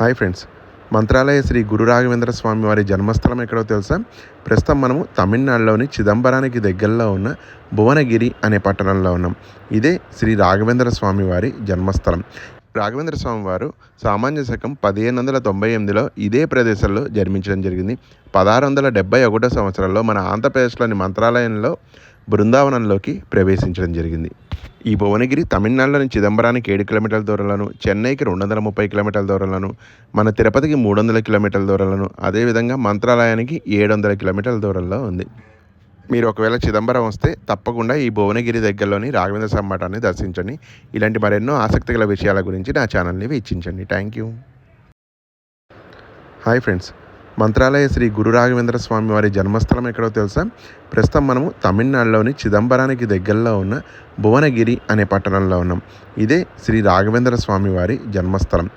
Hi friends. Mantralaya Shri Guru Raghavendra Swami వారి జన్మస్థలం ఎక్కడో తెలుసా? ప్రస్తుతం మనము తమిళనాడులోని చిదంబరానికి దగ్గరలో ఉన్న భువనగిరి అనే పట్టణంలో ఉన్నాం. ఇదే శ్రీ రాఘవేంద్ర స్వామి వారి జన్మస్థలం. రాఘవేంద్ర స్వామి వారు సామాన్య శకం పదిహేను వందల తొంభై ఎనిమిదిలో ఇదే ప్రదేశంలో జన్మించడం జరిగింది. పదహారు వందల డెబ్బై ఒకటో సంవత్సరంలో మన ఆంధ్రప్రదేశ్లోని మంత్రాలయంలో బృందావనంలోకి ప్రవేశించడం జరిగింది. ఈ భువనగిరి తమిళనాడులోని చిదంబరానికి ఏడు కిలోమీటర్ల దూరంలోను చెన్నైకి రెండు వందల ముప్పై కిలోమీటర్ల దూరంలోను మన తిరుపతికి మూడు వందల కిలోమీటర్ల దూరంలోను అదేవిధంగా మంత్రాలయానికి ఏడు వందల కిలోమీటర్ల దూరంలో ఉంది. మీరు ఒకవేళ చిదంబరం వస్తే తప్పకుండా ఈ భువనగిరి దగ్గరలోని రాఘవేంద్ర స్వామి దర్శించండి. ఇలాంటి మరెన్నో ఆసక్తిగల విషయాల గురించి నా ఛానల్ని వీక్షించండి. Thank you. Hi friends. Mantralaya Shri Guru Raghavendra Swami వారి జన్మస్థలం ఎక్కడో తెలుసా? ప్రస్తుతం మనము తమిళనాడులోని చిదంబరానికి దగ్గరలో ఉన్న భువనగిరి అనే పట్టణంలో ఉన్నాం. ఇదే శ్రీ రాఘవేంద్ర స్వామి వారి జన్మస్థలం.